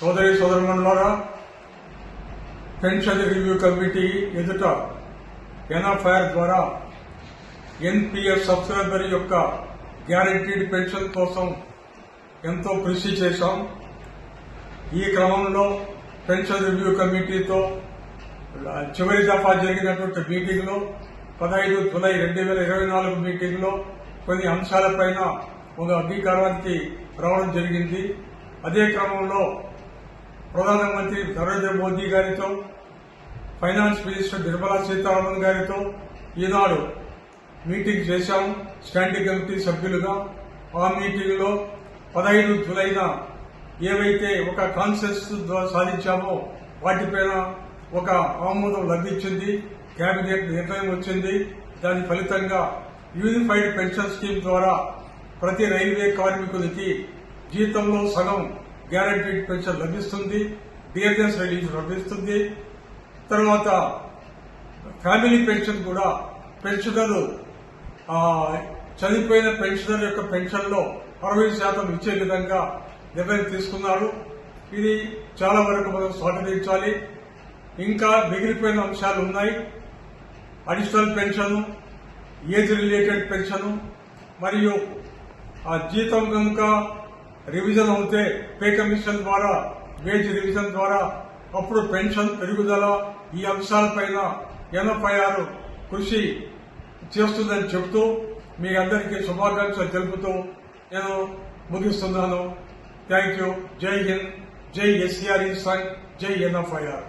సోదరి సోదరులారా pension review committee ఎదుట ఎన్ఎఫ్ఐఆర్ ద్వారా ఎన్పిఎస్ సబ్స్క్రైబర్ యొక్క గ్యారంటీడ్ పెన్షన్ కోసం ఎంతో కృషి చేశాం. ఈ క్రమంలో పెన్షన్ రివ్యూ కమిటీతో చివరి దఫా జరిగినటువంటి మీటింగ్లో పదహైదు జులై రెండు వేల ఇరవై నాలుగు మీటింగ్లో కొన్ని అంశాలపైన ఒక అంగీకారానికి రావడం జరిగింది. అదే క్రమంలో ప్రధానమంత్రి నరేంద్ర మోదీ గారితో ఫైనాన్స్ మినిస్టర్ నిర్మలా సీతారామన్ గారితో ఈనాడు మీటింగ్ చేశాం. స్టాండింగ్ కమిటీ సభ్యులుగా. ఆ మీటింగ్లో పదహైదు జులైన ఏవైతే ఒక కాన్సెన్స్ ద్వారా సాధించామో వాటిపైన ఒక ఆమోదం లభించింది. కేబినెట్ నిర్ణయం వచ్చింది. దాని ఫలితంగా యూనిఫైడ్ పెన్షన్ స్కీమ్ ద్వారా ప్రతి రైల్వే కార్మికులకి జీతంలో సగం గ్యారంటీడ్ పెన్షన్ లభిస్తుంది డిఎన్ఎస్ రిలీజ్ లభిస్తుంది. తర్వాత ఫ్యామిలీ పెన్షన్ కూడా పెన్షనర్ చనిపోయిన పెన్షనర్ యొక్క పెన్షన్లో అరవై శాతం ఇచ్చే విధంగా నిర్ణయం తీసుకున్నారు. ఇది చాలా వరకు మనం స్వాగతించాలి ఇంకా మిగిలిపోయిన అంశాలు ఉన్నాయి. Additional pension age related pension మరియు జీతం కనుక రివిజన్ అవుతే పే కమిషన్ ద్వారా వేజ్ రివిజన్ ద్వారా అప్పుడు పెన్షన్ పెరుగుదల ఈ అంశాలపైన ఎనభై ఆరు కృషి చేస్తుందని చెబుతూ మీ అందరికీ శుభాకాంక్షలు తెలుపుతూ నేను ముగిస్తున్నాను. థ్యాంక్ యూ జై హింద్. జై ఎస్ఆర్ సంఘ్ జై ఎన్ఎఫ్ఐఆర్.